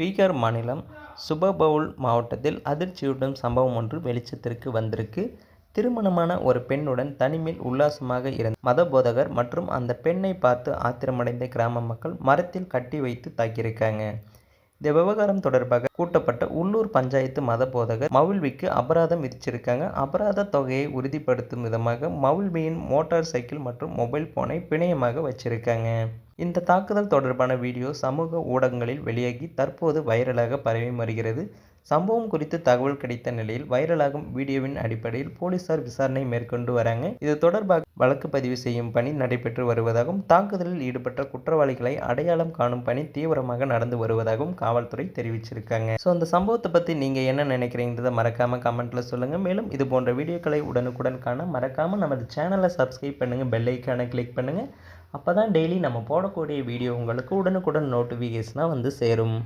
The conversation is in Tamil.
பீகார் மாநிலம் சுபபவுல் மாவட்டத்தில் அதிர்ச்சியூட்டும் சம்பவம் ஒன்று வெளிச்சத்திற்கு வந்திருக்கு. திருமணமான ஒரு பெண்ணுடன் தனிமையில் உல்லாசமாக இருந்த மதபோதகர் மற்றும் அந்த பெண்ணை பார்த்து ஆத்திரமடைந்த கிராம மக்கள் மரத்தில் கட்டி வைத்து தாக்கியிருக்காங்க. இந்த விவகாரம் தொடர்பாக கூட்டப்பட்ட உள்ளூர் பஞ்சாயத்து மத போதகர் மவுல்விக்கு அபராதம் விதிச்சிருக்காங்க. அபராத தொகையை உறுதிப்படுத்தும் விதமாக மவுல்வியின் மோட்டார் சைக்கிள் மற்றும் மொபைல் போனை பிணையமாக வச்சிருக்காங்க. இந்த தாக்குதல் தொடர்பான வீடியோ சமூக ஊடகங்களில் வெளியாகி தற்போது வைரலாக பரவி வருகிறது. சம்பவம் குறித்து தகவல் கிடைத்த நிலையில் வைரலாகும் வீடியோவின் அடிப்படையில் போலீசார் விசாரணை மேற்கொண்டு வராங்க. இது தொடர்பாக வழக்கு பதிவு செய்யும் பணி நடைபெற்று வருவதாகவும் தாக்குதலில் ஈடுபட்ட குற்றவாளிகளை அடையாளம் காணும் பணி தீவிரமாக நடந்து வருவதாகவும் காவல்துறை தெரிவிச்சிருக்காங்க. ஸோ அந்த சம்பவத்தை பற்றி நீங்கள் என்ன நினைக்கிறீங்கிறத மறக்காமல் கமெண்ட்டில் சொல்லுங்கள் மேலும் இது போன்ற வீடியோக்களை உடனுக்குடன் காண மறக்காமல் நமது சேனலை சப்ஸ்கிரைப் பண்ணுங்கள் பெல் ஐக்கானை கிளிக் பண்ணுங்கள் அப்போ தான் டெய்லி நம்ம போடக்கூடிய வீடியோ உங்களுக்கு உடனுக்குடன் நோட்டிஃபிகேஷனாக வந்து சேரும்.